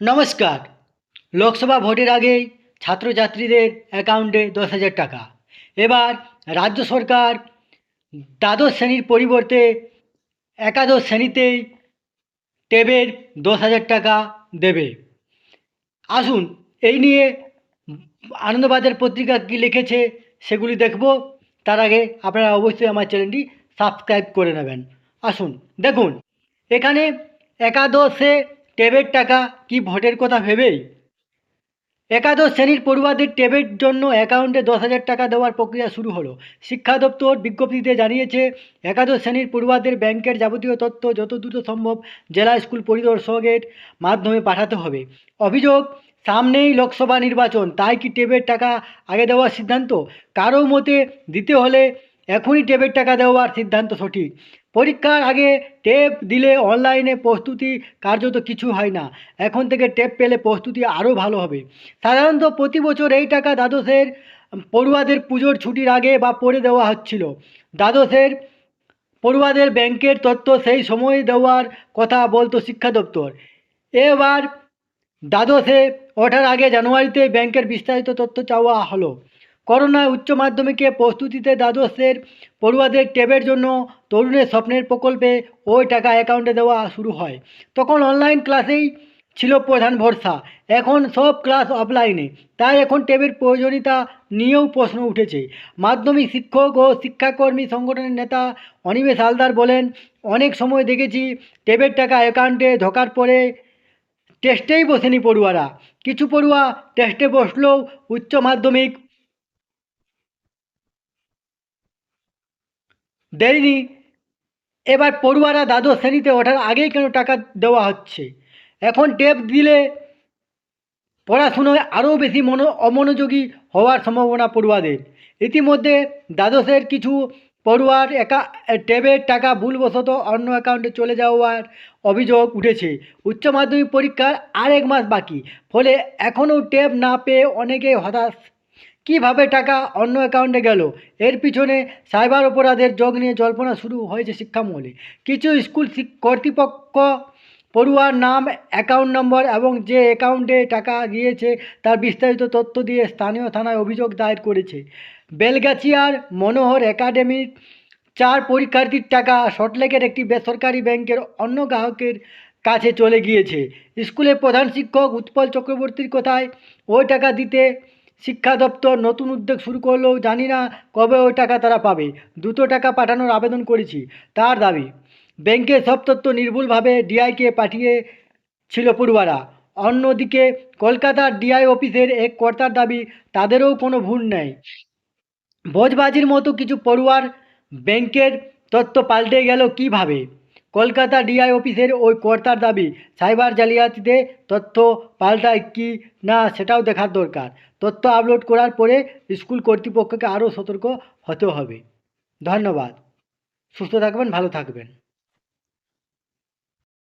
নমস্কার। লোকসভা ভোটের আগেই ছাত্রছাত্রীদের অ্যাকাউন্টে দশ হাজার টাকা। এবার রাজ্য সরকার দ্বাদশ শ্রেণির পরিবর্তে একাদশ শ্রেণীতেই টেবের দশ হাজার টাকা দেবে। আসুন, এই নিয়ে আনন্দবাজার পত্রিকা কী লিখেছে সেগুলি দেখব। তার আগে আপনারা অবশ্যই আমার চ্যানেলটি সাবস্ক্রাইব করে নেবেন। আসুন, দেখুন। এখানে একাদশে টেবের টাকা কি ভোটের কথা ভেবেই? একাদশ শ্রেণির পড়ুয়াদের টেবের জন্য অ্যাকাউন্টে দশ হাজার টাকা দেওয়ার প্রক্রিয়া শুরু হলো। শিক্ষা দপ্তর বিজ্ঞপ্তিতে জানিয়েছে, একাদশ শ্রেণির পড়ুয়াদের ব্যাংকের যাবতীয় তথ্য যত দ্রুত সম্ভব জেলা স্কুল পরিদর্শকের মাধ্যমে পাঠাতে হবে। অভিযোগ, সামনেই লোকসভা নির্বাচন, তাই কি টেবের টাকা আগে দেওয়ার সিদ্ধান্ত? কারও মতে দিতে হলে এখনই টেবের টাকা দেওয়ার সিদ্ধান্ত সঠিক। পরীক্ষার আগে টেপ দিলে অনলাইনে প্রস্তুতি কার্যত কিছু হয় না। এখন থেকে টেপ পেলে প্রস্তুতি আরও ভালো হবে। সাধারণত প্রতি বছর এই টাকা দ্বাদশের পড়ুয়াদের পুজোর ছুটির আগে বা পরে দেওয়া হচ্ছিল। দ্বাদশের পড়ুয়াদের ব্যাংকের তথ্য সেই সময় দেওয়ার কথা বলতো শিক্ষা দপ্তর। এবার দ্বাদশে ওঠার আগে জানুয়ারিতে ব্যাংকের বিস্তারিত তথ্য চাওয়া হলো। করোনায় উচ্চ মাধ্যমিকে প্রস্তুতিতে দ্বাদশের পড়ুয়াদের ট্যাবের জন্য তরুণের স্বপ্নের প্রকল্পে ওই টাকা অ্যাকাউন্টে দেওয়া শুরু হয়। তখন অনলাইন ক্লাসেই ছিল প্রধান ভরসা। এখন সব ক্লাস অফলাইনে তাই এখন ট্যাবের প্রয়োজনীয়তা নিয়েও প্রশ্ন উঠেছে। মাধ্যমিক শিক্ষক ও শিক্ষাকর্মী সংগঠনের নেতা অনিমেষ হালদার বলেন, অনেক সময় দেখেছি ট্যাবের টাকা অ্যাকাউন্টে ঢোকার পরে টেস্টেই বসেনি পড়ুয়ারা। কিছু পড়ুয়া টেস্টে বসলেও উচ্চ মাধ্যমিক দেয়নি। এবার পড়ুয়ারা দ্বাদশ শ্রেণীতে ওঠার আগেই কেন টাকা দেওয়া হচ্ছে? এখন টেপ দিলে পড়াশুনোয় আরও বেশি মনো, অমনোযোগী হওয়ার সম্ভাবনা পড়ুয়াদের। ইতিমধ্যে দ্বাদশের কিছু পড়ুয়ার একা ট্যাবের টাকা ভুলবশত অন্য অ্যাকাউন্টে চলে যাওয়ার অভিযোগ উঠেছে। উচ্চ মাধ্যমিক পরীক্ষার আরেক মাস বাকি, ফলে এখনও ট্যাব না পেয়ে অনেকেই হতাশ। কীভাবে টাকা অন্য অ্যাকাউন্টে গেল? এর পিছনে সাইবার অপরাধের যোগ নিয়ে জল্পনা শুরু হয়েছে শিক্ষামহলে। কিছু স্কুল কর্তৃপক্ষ পড়ুয়ার নাম অ্যাকাউন্ট নম্বর এবং যে অ্যাকাউন্টে টাকা গিয়েছে তার বিস্তারিত তথ্য দিয়ে স্থানীয় থানায় অভিযোগ দায়ের করেছে। বেলগাছিয়ার মনোহর একাডেমির চার পরীক্ষার্থীর টাকা সল্টলেকের একটি বেসরকারি ব্যাংকের অন্য গ্রাহকের কাছে চলে গিয়েছে। স্কুলের প্রধান শিক্ষক উৎপল চক্রবর্তীর কথায়, ওই টাকা দিতে শিক্ষা দপ্তর নতুন উদ্যোগ শুরু করলেও জানি না কবে ওই টাকা তারা পাবে। দুটো টাকা পাঠানোর আবেদন করেছি, তার দাবি। ব্যাংকে সব তথ্য নির্ভুলভাবে ডিআইকে পাঠিয়ে ছিল পড়ুয়ারা। অন্যদিকে কলকাতার ডিআই অফিসের এক কর্তার দাবি, তাদেরও কোনো ভুল নেই। ভোজবাজির মতো কিছু পড়ুয়ার ব্যাংকের তথ্য পাল্টে গেল কীভাবে? কলকাতা ডিআই অফিসের ওই কর্তার দাবি, সাইবার জালিয়াতিতে তথ্য পাল্টায় কি না সেটাও দেখার দরকার। তথ্য আপলোড করার পরে স্কুল কর্তৃপক্ষকে আরও সতর্ক হতে হবে। ধন্যবাদ। সুস্থ থাকবেন, ভালো থাকবেন।